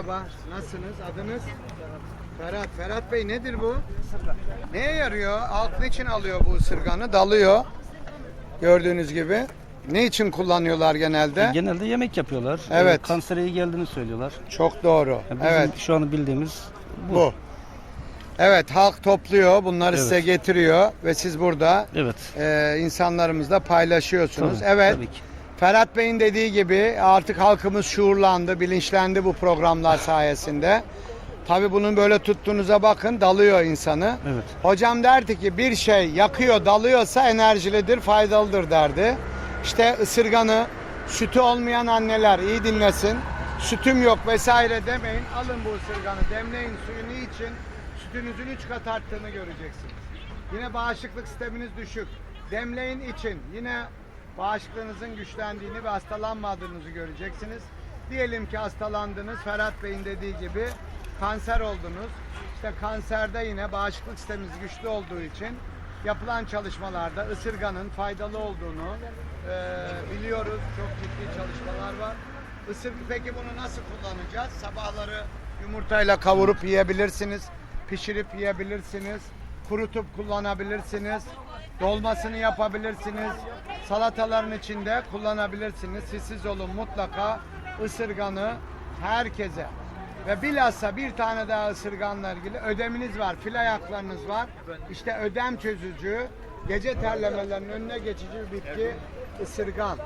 Merhaba, nasılsınız? Adınız? Ferhat. Ferhat Bey nedir bu? Neye yarıyor? Halk niçin alıyor bu ısırganı? Dalıyor. Gördüğünüz gibi. Ne için kullanıyorlar genelde? Genelde yemek yapıyorlar. Evet. Ee, kansere iyi geldiğini söylüyorlar. Çok doğru. Yani bizim Evet, şu an bildiğimiz bu. bu. Evet, halk topluyor, bunları Evet. size getiriyor ve siz burada Evet. e, insanlarımızla paylaşıyorsunuz. Tabii, evet. tabii ki. Ferhat Bey'in dediği gibi artık halkımız şuurlandı, bilinçlendi bu programlar sayesinde. Tabi bunun böyle tuttuğunuza bakın dalıyor insanı. Evet. Hocam derdi ki bir şey yakıyor, dalıyorsa enerjilidir, faydalıdır derdi. İşte ısırganı, sütü olmayan anneler iyi dinlesin. Sütüm yok vesaire demeyin. Alın bu ısırganı, demleyin suyunu için sütünüzün 3 kat arttığını göreceksiniz. Yine bağışıklık sisteminiz düşük. Demleyin için yine bağışıklığınızın güçlendiğini ve hastalanmadığınızı göreceksiniz. Diyelim ki hastalandınız, Ferhat Bey'in dediği gibi kanser oldunuz. İşte kanserde yine bağışıklık sistemimiz güçlü olduğu için yapılan çalışmalarda ısırganın faydalı olduğunu eee, biliyoruz. Çok ciddi çalışmalar var. Isır, peki bunu nasıl kullanacağız? Sabahları yumurtayla kavurup yiyebilirsiniz. Pişirip yiyebilirsiniz. Kurutup kullanabilirsiniz. Dolmasını yapabilirsiniz. Salataların içinde kullanabilirsiniz. Siz olun mutlaka ısırganı herkese ve bilhassa bir tane daha ısırganla ilgili ödeminiz var, fil ayaklarınız var. İşte ödem çözücü, gece terlemelerinin önüne geçici bir bitki ısırgan.